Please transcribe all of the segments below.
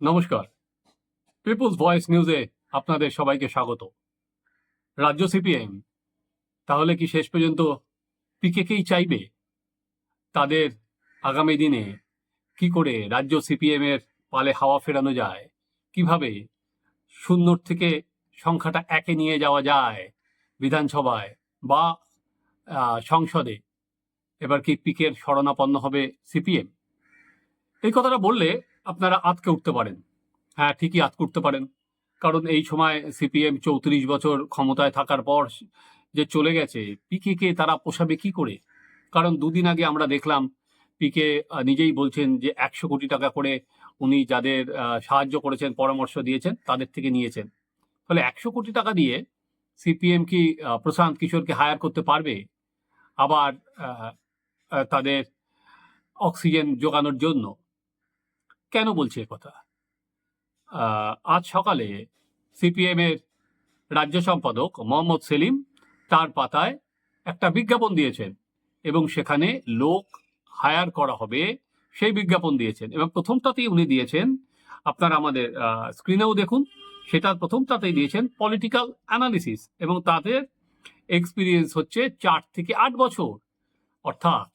নমস্কার। People's voice নিউজে আপনাদের সবাইকে স্বাগত। রাজ্য সিপিএম তাহলে কি শেষ পর্যন্ত পিকেকেই চাইবে? তাদের আগামী দিনে কি করে রাজ্য সিপিএম এর পালে হাওয়া ফেরানো যায়? কীভাবে শূন্যর থেকে সংখ্যাটা একে নিয়ে যাওয়া যায় বিধানসভায় বা সংসদে? এবার কি পিকের শরণাপন্ন হবে সিপিএম এই কথাটা বললে আপনারা আতকে উঠতে পারেন। হ্যাঁ ঠিকই আতকে উঠতে পারেন। কারণ এই সময় সিপিএম চৌত্রিশ বছর ক্ষমতায় থাকার পর যে চলে গেছে পিকে কে তারা পোষাবে কি করে? কারণ দুদিন আগে আমরা দেখলাম পিকে নিজেই বলছেন যে একশো কোটি টাকা করে উনি যাদের সাহায্য করেছেন, পরামর্শ দিয়েছেন, তাদের থেকে নিয়েছেন। ফলে একশো কোটি টাকা দিয়ে সিপিএম কি প্রশান্ত কিশোরকে হায়ার করতে পারবে? আবার তাদের অক্সিজেন যোগানোর জন্য। কেন বলছি কথা? আজ সকালে সিপিএম এর রাজ্য সম্পাদক মোহাম্মদ সেলিম তার পাতায় একটা বিজ্ঞাপন দিয়েছেন এবং সেখানে লোক হায়ার করা হবে সেই বিজ্ঞাপন দিয়েছেন এবং প্রথমটাতেই উনি দিয়েছেন, আপনারা আমাদের স্ক্রিনেও দেখুন সেটার প্রথমটাতেই দিয়েছেন পলিটিক্যাল অ্যানালিসিস এবং তাদের এক্সপিরিয়েন্স হচ্ছে চার থেকে আট বছর। অর্থাৎ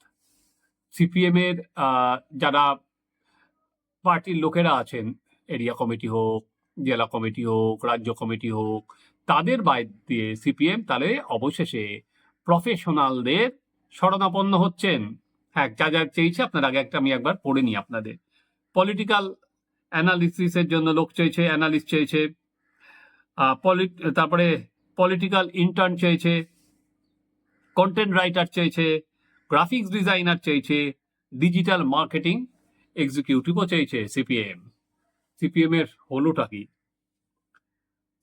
সিপিএম এর যারা পার্টির লোকেরা আছেন, এরিয়া কমিটি হোক, জেলা কমিটি হোক, রাজ্য কমিটি হোক, তাদের বাইর দিয়ে সিপিএম তাহলে অবশেষে প্রফেশনালদের শরণাপন্ন হচ্ছেন। হ্যাঁ যা যা চেয়েছে আপনার আগে একটা আমি একবার পড়ে নিই আপনাদের। পলিটিক্যাল অ্যানালিসিসের জন্য লোক চেয়েছে অ্যানালিস্ট চেয়েছে তারপরে পলিটিক্যাল ইন্টার্ন চেয়েছে কন্টেন্ট রাইটার চেয়েছে গ্রাফিক্স ডিজাইনার চেয়েছে ডিজিটাল মার্কেটিং এক্সিকিউটিভও চেয়েছে সিপিএম সিপিএম এর হলোটা কি?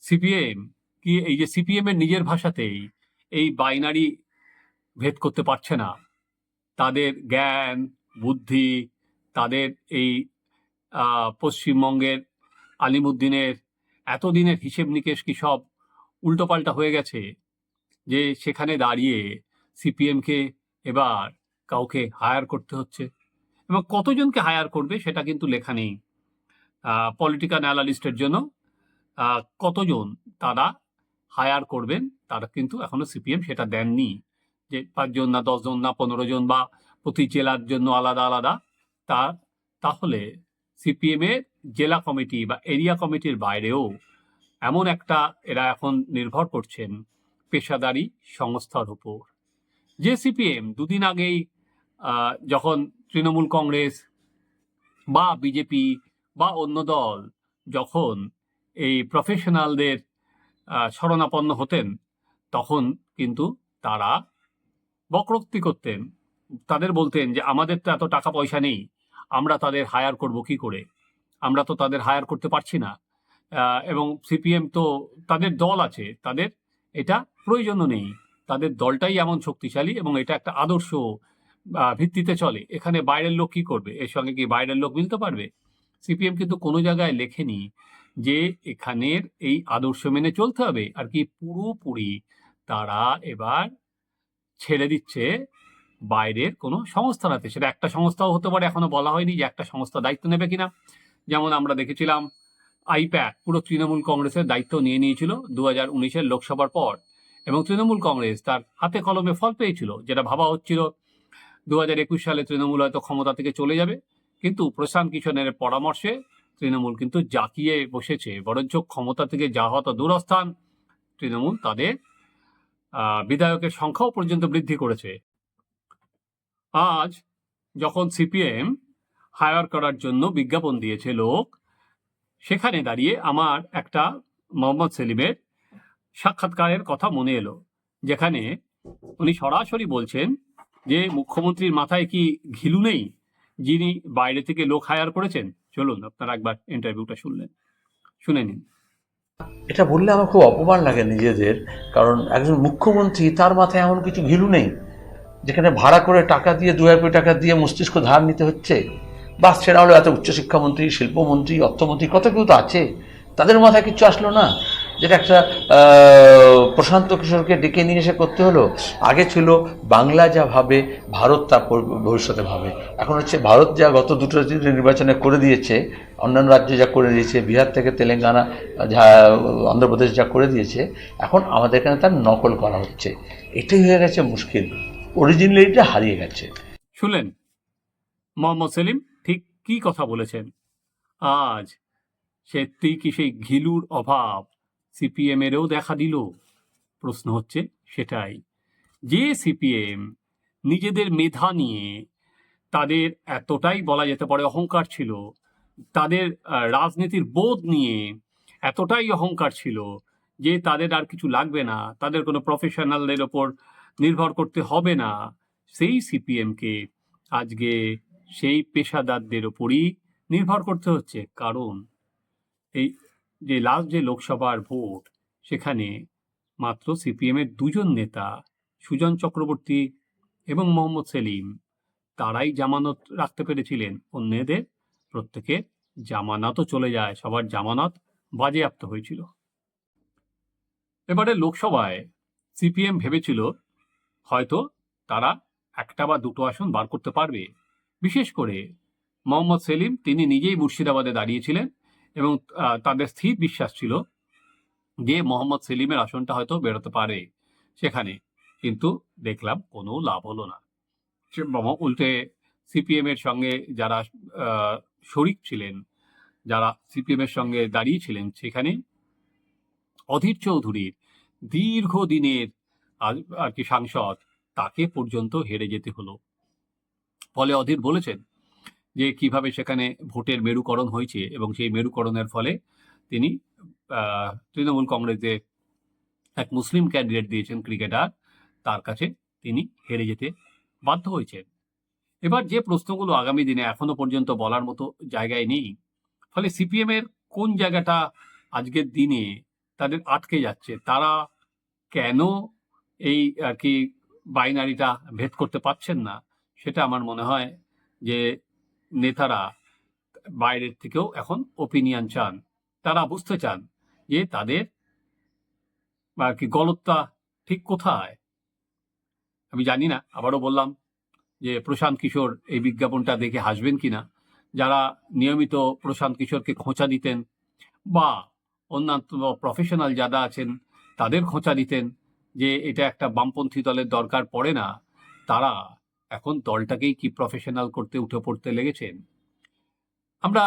সিপিএম কি এই যে সিপিএম এর নিজের ভাষাতেই এই বাইনারি ভেদ করতে পারছে না। তাদের জ্ঞান, বুদ্ধি, তাদের এই পশ্চিমবঙ্গের আলিমুদ্দিনের এতদিনের হিসেব নিকেশ কি সব উল্টোপাল্টা হয়ে গেছে যে সেখানে দাঁড়িয়ে সিপিএমকে এবার কাউকে হায়ার করতে হচ্ছে? এবং কতজনকে হায়ার করবে সেটা কিন্তু লেখা নেই। পলিটিক্যাল অ্যানালিস্টের জন্য কতজন তারা হায়ার করবেন, তারা কিন্তু এখনও সিপিএম সেটা দেননি। যে পাঁচজন না দশজন না পনেরো জন বা প্রতি জেলার জন্য আলাদা আলাদা, তা, তাহলে সিপিএম এর জেলা কমিটি বা এরিয়া কমিটির বাইরেও এমন একটা এরা এখন নির্ভর করছেন, পেশাদারি সংস্থার উপর। যে সিপিএম দুদিন আগেই যখন তৃণমূল কংগ্রেস বা বিজেপি বা অন্য দল যখন এই প্রফেশনালদের শরণাপন্ন হতেন, তখন কিন্তু তারা বক্রোক্তি করতেন। তাদের বলতেন যে, আমাদের তো এত টাকা পয়সা নেই, আমরা তাদের হায়ার করব কি করে? আমরা তো তাদের হায়ার করতে পারছি না। এবং সিপিএম তো তাদের দল আছে, তাদের এটা প্রয়োজনও নেই। তাদের দলটাই এমন শক্তিশালী এবং এটা একটা আদর্শ ভিত্তিতে চলে, এখানে বাইরের লোক কি করবে? এর সঙ্গে কি বাইরের লোক মিলতে পারবে? সিপিএম কিন্তু কোনো জায়গায় লেখেনি যে এখানের এই আদর্শ মেনে চলতে হবে, আর কি পুরোপুরি তারা এবার ছেড়ে দিচ্ছে বাইরের কোনো সংস্থার হাতে সেটা একটা সংস্থাও হতে পারে, এখনও বলা হয়নি যে একটা সংস্থা দায়িত্ব নেবে কিনা। যেমন আমরা দেখেছিলাম, আইপ্যাক পুরো তৃণমূল কংগ্রেসের দায়িত্ব নিয়ে নিয়েছিল দু হাজার উনিশের লোকসভার পর, এবং তৃণমূল কংগ্রেস তার হাতে কলমে ফল পেয়েছিল, যেটা ভাবা হচ্ছিল দু একুশ সালে তৃণমূল হয়তো ক্ষমতা থেকে চলে যাবে, কিন্তু প্রশান্ত কিশোরের পরামর্শে তৃণমূল কিন্তু জাকিয়ে বসেছে, বরঞ্চ ক্ষমতা থেকে যা হতো দূরস্থান, তৃণমূল তাদের বিধায়কের সংখ্যাও পর্যন্ত বৃদ্ধি করেছে। আজ যখন সিপিএম হায়ার করার জন্য বিজ্ঞাপন দিয়েছে লোক, সেখানে দাঁড়িয়ে আমার একটা মোহাম্মদ সেলিমের সাক্ষাৎকারের কথা মনে এলো, যেখানে উনি সরাসরি বলছেন যে মুখ্যমন্ত্রীর মাথায় কি ঘিলু নেই, যিনি বাইরে থেকে লোক হায়ার করেছেন? চলুন, আপনারা একবার ইন্টারভিউটা শুনলেন। শুনে নিন। এটা বললে আমার খুব অপমান লাগে নিজেদের, কারণ একজন মুখ্যমন্ত্রী, তার মাথায় এমন কিছু ঘিলু নেই, যেখানে ভাড়া করে টাকা দিয়ে, দু কোটি টাকা দিয়ে মস্তিষ্ক ধার নিতে হচ্ছে। বাস সেটা হলো এত উচ্চশিক্ষামন্ত্রী, শিল্পমন্ত্রী, অর্থমন্ত্রী, কত কেউ তো আছে, তাদের মাথায় কিছু আসলো না। যেটা একটা প্রশান্ত কিশোরকে ডেকে নিয়ে এসে করতে হলো, আগে ছিল বাংলা যা ভাবে, ভারত তা ভবিষ্যতে ভাবে। এখন হচ্ছে ভারত যা গত দুটো নির্বাচনে করে দিয়েছে, অন্যান্য রাজ্য যা করে দিয়েছে, বিহার থেকে তেলেঙ্গানা, যা, অন্ধ্রপ্রদেশ যা করে দিয়েছে, এখন আমাদের এখানে তার নকল করা হচ্ছে। এটাই হয়ে গেছে মুশকিল। অরিজিনালিটা হারিয়ে গেছে। শুনলেন? মোহাম্মদ সেলিম, ঠিক কি কথা বলেছেন? আজ সত্যি কি সেই ঘিলুর অভাব। সিপিএম এরও দেখা দিল। প্রশ্ন হচ্ছে সেটাই। যে সিপিএম নিজেদের মেধা নিয়ে তাদের এতটাই বলা যেতে পারে অহংকার ছিল, তাদের রাজনীতির বোধ নিয়ে এতটাই অহংকার ছিল যে তাদের আর কিছু লাগবে না, তাদের কোনো প্রফেশনালদের ওপর নির্ভর করতে হবে না, সেই সিপিএমকে আজকে সেই পেশাদারদের ওপরই নির্ভর করতে হচ্ছে। কারণ এই যে লাস্ট যে লোকসভার ভোট, সেখানে মাত্র সিপিএমের দুজন নেতা, সুজন চক্রবর্তী এবং মোহাম্মদ সেলিম, তারাই জামানত রাখতে পেরেছিলেন। অন্যদের প্রত্যেকের জামানতও চলে যায়, সবার জামানত বাজেয়াপ্ত হয়েছিল। এবারে লোকসভায় সিপিএম ভেবেছিল হয়তো তারা একটা বা দুটো আসন বার করতে পারবে। বিশেষ করে মোহাম্মদ সেলিম, তিনি নিজেই মুর্শিদাবাদে দাঁড়িয়েছিলেন। এবং তাদের স্থির বিশ্বাস ছিল যে মোহাম্মদ সেলিমের আসনটা হয়তো বেরোতে পারে সেখানে। কিন্তু দেখলাম কোনো লাভ হলো না। উল্টে সিপিএম এর সঙ্গে যারা শরিক ছিলেন, যারা সিপিএম এর সঙ্গে দাঁড়িয়েছিলেন সেখানে অধীর চৌধুরীর দীর্ঘদিনের আর কি সাংসদ তাকে পর্যন্ত হেরে যেতে হলো। ফলে অধীর বলেছেন যে কীভাবে সেখানে ভোটের মেরুকরণ হয়েছে এবং সেই মেরুকরণের ফলে তিনি তৃণমূল কংগ্রেসে এক মুসলিম ক্যান্ডিডেট দিয়েছেন ক্রিকেটার তার কাছে তিনি হেরে যেতে বাধ্য হয়েছেন। এবার যে প্রশ্নগুলো আগামী দিনে এখনও পর্যন্ত বলার মতো জায়গায় নেই, ফলে সিপিএম এর কোন জায়গাটা আজকের দিনে তাদের আটকে যাচ্ছে, তারা কেন এই আর কি বাইনারিটা ভেদ করতে পারছেন না, সেটা আমার মনে হয় যে নেতারা বাইরের থেকেও এখন ওপিনিয়ন চান, তারা বুঝতে চান যে তাদের আর কি গলতটা ঠিক কোথায়? আমি জানি না, আবারও বললাম যে প্রশান্ত কিশোর এই বিজ্ঞাপনটা দেখে হাসবেন কিনা। যারা নিয়মিত প্রশান্ত কিশোরকে খোঁচা দিতেন বা অন্যান্য প্রফেশনাল যারা আছেন, তাদের খোঁচা দিতেন যে এটা একটা বামপন্থী দলের দরকার পড়ে না, তারা এখন দলটাকেই কি প্রফেশনাল করতে, উঠে পড়তে লেগেছেন আমরা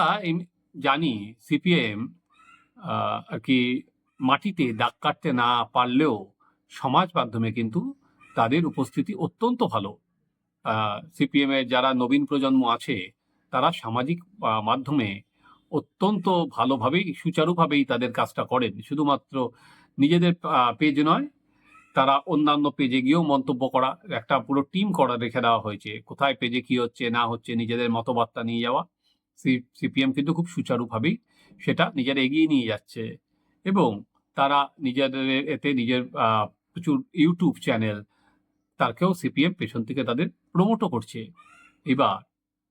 জানি সিপিএম আর কি মাটিতে দাগ কাটতে না পারলেও সমাজ মাধ্যমে কিন্তু তাদের উপস্থিতি অত্যন্ত ভালো। সিপিএম এর যারা নবীন প্রজন্ম আছে, তারা সামাজিক মাধ্যমে অত্যন্ত ভালোভাবেই, সুচারুভাবেই তাদের কাজটা করেন। শুধুমাত্র নিজেদের পেজ নয় তারা অন্যান্য পেজে গিয়েও মন্তব্য করা, একটা পুরো টিম করা রেখে দেওয়া হয়েছে। কোথায় পেজে কি হচ্ছে, না হচ্ছে, নিজেদের মতবার্তা নিয়ে যাওয়া। সিপিএম কিন্তু খুব সুচারুভাবেই সেটা নিজেরা এগিয়ে নিয়ে যাচ্ছে। এবং তারা নিজেদের এতে নিজের প্রচুর ইউটিউব চ্যানেল তাকেও সিপিএম পেছন থেকে তাদের প্রমোটও করছে। এবার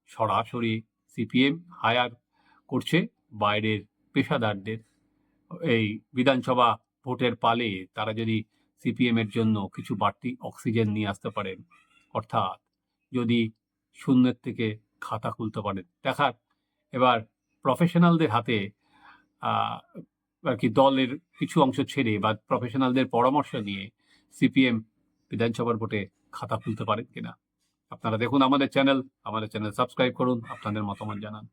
সরাসরি সিপিএম হায়ার করছে বাইরের পেশাদারদের। এই বিধানসভা ভোটের পালে তারা যদি সিপিএম এর জন্য কিছু বাড়তি অক্সিজেন নিয়ে আসতে পারেন। অর্থাৎ যদি শূন্যের থেকে খাতা খুলতে পারেন। দেখার, এবার প্রফেশনালদের হাতে আর কি দলের কিছু অংশ ছেড়ে বা প্রফেশনালদের পরামর্শ নিয়ে সিপিএম বিধানসভার ভোটে খাতা খুলতে পারেন কিনা? আপনারা দেখুন আমাদের চ্যানেল আমাদের চ্যানেল সাবস্ক্রাইব করুন, আপনাদের মতামত জানান।